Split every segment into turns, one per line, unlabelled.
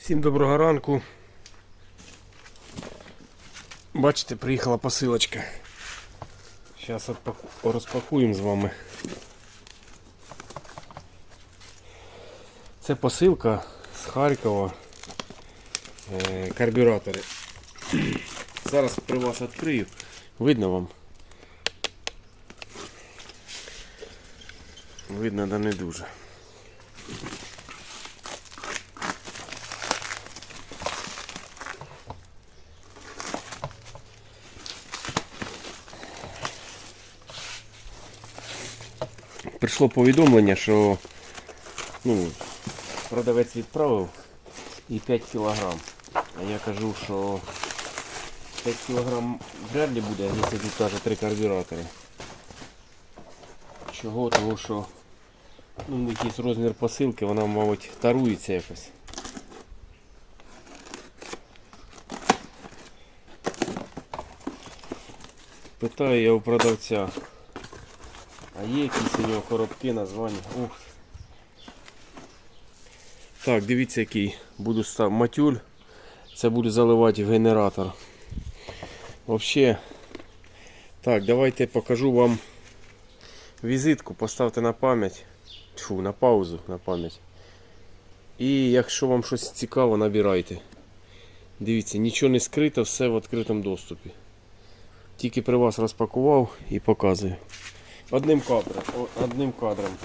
Всім доброго ранку. Бачите, приїхала посилочка. Зараз розпакуємо з вами. Це посилка з Харкова. Е, Карбюратори. Зараз при вас відкрию. Видно вам? Видно, да не дуже. Прийшло повідомлення, що ну, продавець відправив і 5 кілограм. А я кажу, що 5 кілограм вряд ли буде, якщо тут каже три карбюратори. Чого? Того що ну, якийсь розмір посилки, вона, мабуть, тарується якось. Питаю я у продавця, а є якісь у нього коробки, названня. Ух. Так, дивіться який. Буду став матюль. Це буду заливати в генератор. Вообще. Так, давайте покажу вам візитку, поставте на пам'ять. Фу, на паузу на пам'ять. І якщо вам щось цікаво, набирайте. Дивіться, нічого не скрито, все в відкритому доступі. Тільки при вас розпакував і показую. Одним кадром. Одним кадром.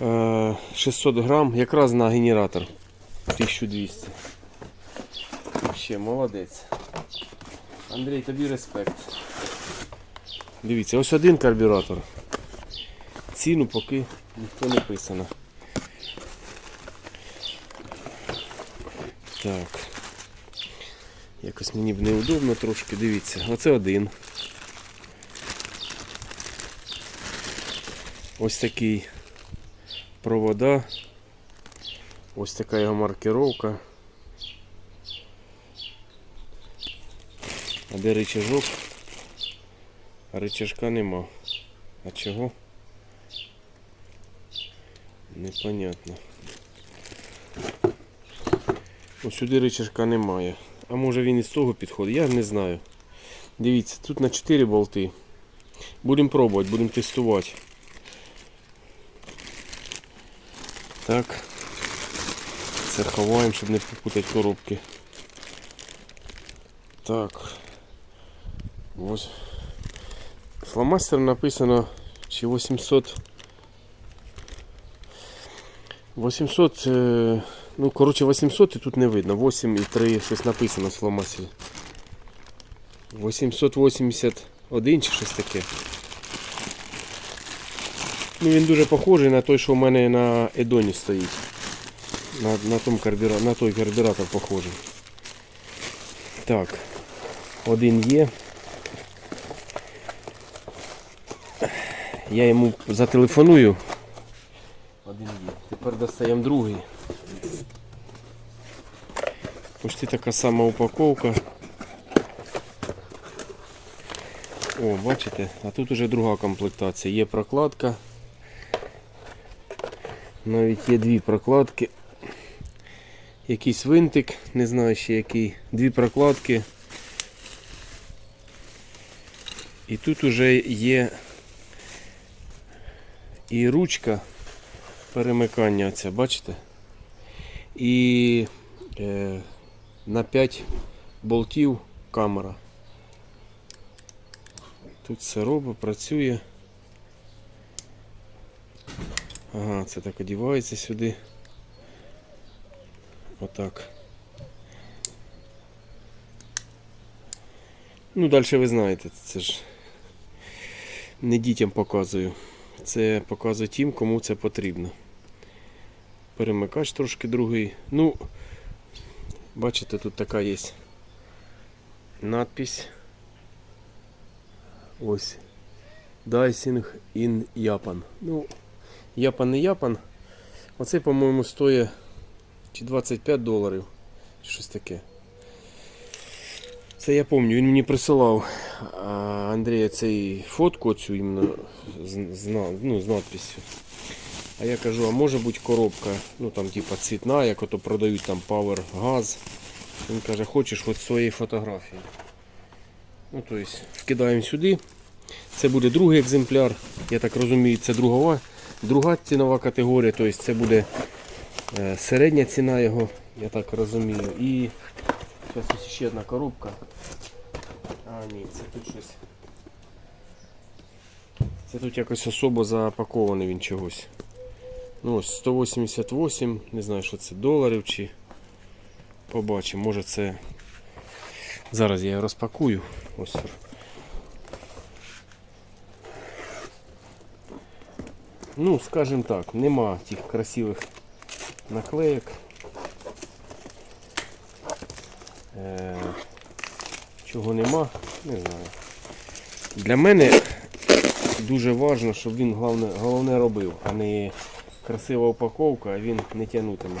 Е, 600 грам, якраз на генератор. 1200. Ще молодець. Андрій, тобі респект. Дивіться, ось один карбюратор. Ціну поки ніхто не писано. Так. Якось мені б неудобно трошки, дивіться. Оце один. Ось такий провода. Ось така його маркировка. А де рычажок? А рычажка нема. А чого? Непонятно. Ось сюди рычажка немає. А може він із того підходить? Я не знаю. Дивіться, тут на 4 болти. Будемо пробувати, будемо тестувати. Так. Це ховаємо, щоб не попутати коробки. Так. Ось. Фломастером написано чи 800. 800. е, Ну, коротше, 800 і тут не видно. 8 і 3 щось написано в фломастері. 881 чи щось таке. Ну, він дуже похожий на той, що у мене на Едоні стоїть. На, на, том карбюра... на той карбюратор похожий. Так, один є. Я йому зателефоную. Один є. Тепер достаємо другий. Почти така сама упаковка. О, бачите, а тут уже друга комплектація. Є прокладка. Навіть є дві прокладки. Якийсь винтик, не знаю ще який. Дві прокладки. І тут уже є і ручка перемикання оця, бачите? І е, на 5 болтів камера. Тут все робить, працює. Ага, це так одівається сюди. Отак. Ну, далі ви знаєте, це ж не дітям показую. Це показую тим, кому це потрібно. Перемикач трошки другий. Ну, бачите, тут така є надпись. Ось. Dicing in Japan. Ну, Япан не Япан. Оцей, по-моєму, стоїть чи 25 доларів, чи щось таке. Це я пам'ятаю, він мені присилав Андрія цей фотку цю іменно з, ну, з надписью. А я кажу, а може бути коробка, ну там типа цвітна, як ото продають там Power Газ. Він каже, хочеш от своєї фотографії. Ну, тобто, вкидаємо сюди. Це буде другий екземпляр. Я так розумію, це другова, друга цінова категорія, тобто це буде е, середня ціна його, я так розумію. І зараз ось ще одна коробка. А, ні, це тут щось. Це тут якось особо запакований він чогось. Ну ось 188, не знаю, що це доларів чи. Побачимо, може це. Зараз я його розпакую. Ось. Ну, скажімо так, нема тих красивих наклеїк. Е, чого нема, не знаю. Для мене дуже важливо, щоб він головне, головне робив, а не красива упаковка, а він не тягнутиме.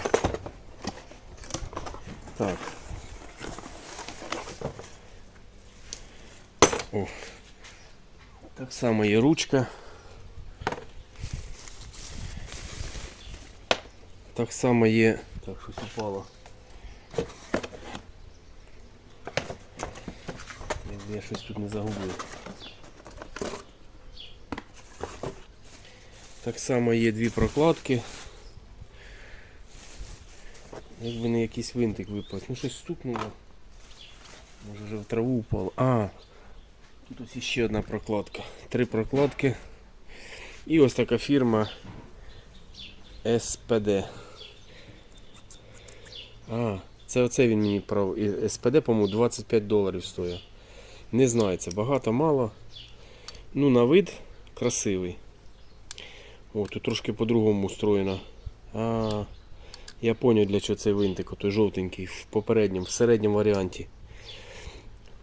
Так. О. Так само є ручка. Так само є. Так, щось упало. Якби я щось тут не загубив. Так само є дві прокладки. Якби не якийсь винтик випав. Ну щось стукнуло. Може вже в траву упало. А, тут ось ще одна прокладка. Три прокладки. І ось така фірма СПД. А, це оце він мені прав. СПД, по-моєму, 25 доларів стоїть. Не знаю, це багато, мало. Ну, на вид красивий. О, тут трошки по-другому устроєно. А, я зрозумів, для чого цей винтик, той жовтенький, в попередньому, в середньому варіанті.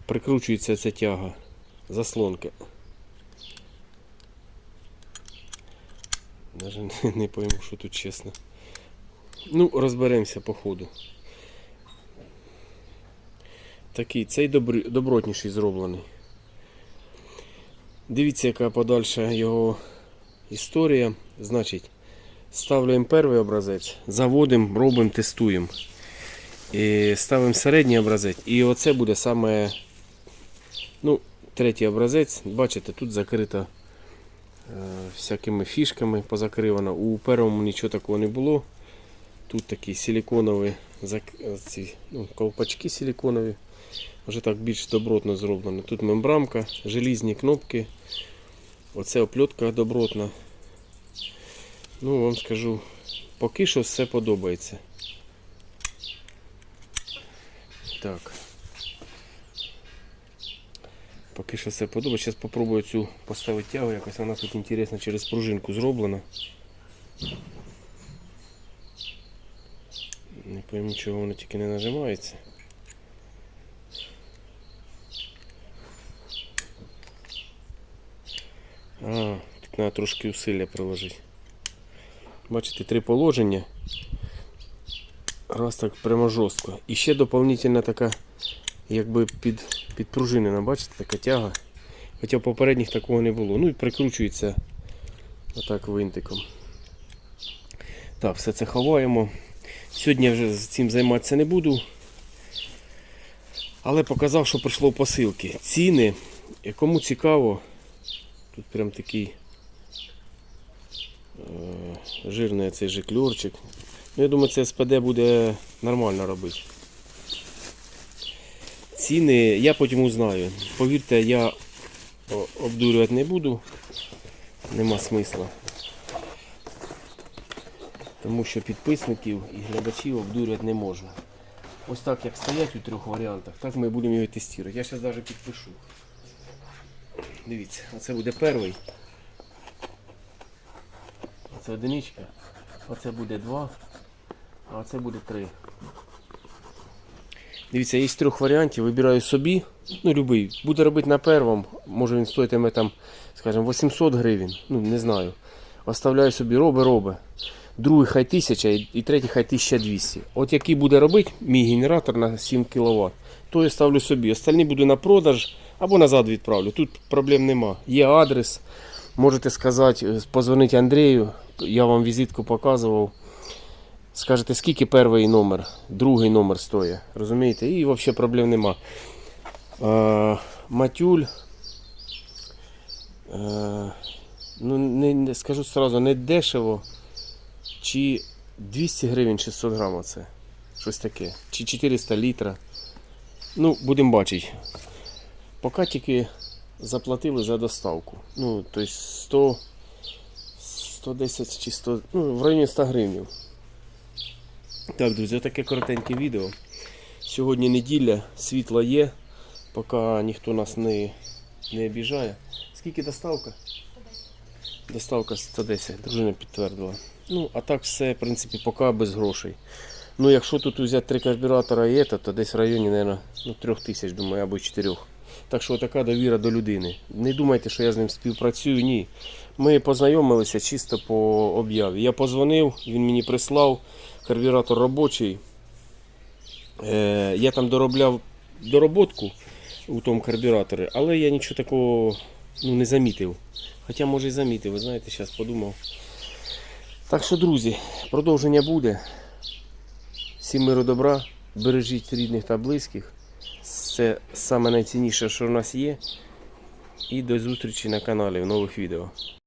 Прикручується ця тяга, заслонка. Даже не, не пойму, що тут чесно. Ну, розберемося по ходу. Такий, цей добротніший зроблений. Дивіться, яка подальша його історія. Значить, ставляємо перший образець, заводимо, робимо, тестуємо. І ставимо середній образець. І оце буде саме ну, третій образець. Бачите, тут закрита е, всякими фішками позакривано. У першому нічого такого не було. Тут такі силіконові ці, ну, ковпачки силіконові. Вже так більш добротно зроблено. Тут мембрамка, желізні кнопки. Оце опльотка добротна. Ну, вам скажу, поки що все подобається. Так. Поки що все подобається. Зараз спробую цю поставити тягу, якось вона тут інтересно через пружинку зроблена. Не пойму, чого воно тільки не нажимається. А, тут треба трошки усилля приложити. Бачите, три положення. Раз так прямо жорстко. І ще доповнительна така, якби під, підпружинена, бачите, така тяга. Хоча попередніх такого не було. Ну і прикручується отак винтиком. Так, все це ховаємо. Сьогодні я вже цим займатися не буду. Але показав, що прийшло посилки. Ціни, кому цікаво, тут прям такий е, жирний цей жикльорчик. Ну, я думаю, це СПД буде нормально робити. Ціни я потім узнаю. Повірте, я обдурювати не буду. Нема смисла. Тому що підписників і глядачів обдурювати не можна. Ось так як стоять у трьох варіантах, так ми будемо його тестувати. Я зараз навіть підпишу. Дивіться, оце буде перший. Оце одиничка. Оце буде два. А оце буде три. Дивіться, є з трьох варіантів, вибираю собі. Ну, любий. Буде робити на первому. Може він стоїтиме там, скажімо, 800 гривень. Ну, не знаю. Оставляю собі, роби, роби. Другий хай 1000 і третій хай 1200. От який буде робити мій генератор на 7 кВт, то я ставлю собі. Остальні буду на продаж або назад відправлю. Тут проблем нема. Є адрес. Можете сказати, е, позвонити Андрію, я вам візитку показував. Скажете, скільки перший номер, другий номер стоїть. Розумієте? І взагалі проблем нема. Е, матюль. Е, ну, не, не скажу сразу, не дешево. Чи 200 гривень 600 грам це. Щось таке. Чи 400 літра. Ну, будемо бачити. Поки тільки заплатили за доставку. Ну, тобто 100, 110 чи 100, ну, в районі 100 гривень. Так, друзі, таке коротеньке відео. Сьогодні неділя, світло є, поки ніхто нас не, не обіжає. Скільки доставка? 110. Доставка 110, дружина підтвердила. Ну, а так все, в принципі, поки без грошей. Ну, якщо тут взяти три карбюратора і це, то десь в районі, мабуть, ну, трьох тисяч, думаю, або чотирьох. Так що така довіра до людини. Не думайте, що я з ним співпрацюю, ні. Ми познайомилися чисто по об'яві. Я позвонив, він мені прислав карбюратор робочий. Е, я там доробляв дороботку у тому карбюраторі, але я нічого такого ну, не замітив. Хоча, може, і замітив, ви знаєте, зараз подумав. Так що, друзі, продовження буде. Всім миру добра, бережіть рідних та близьких. Це саме найцінніше, що в нас є. І до зустрічі на каналі в нових відео.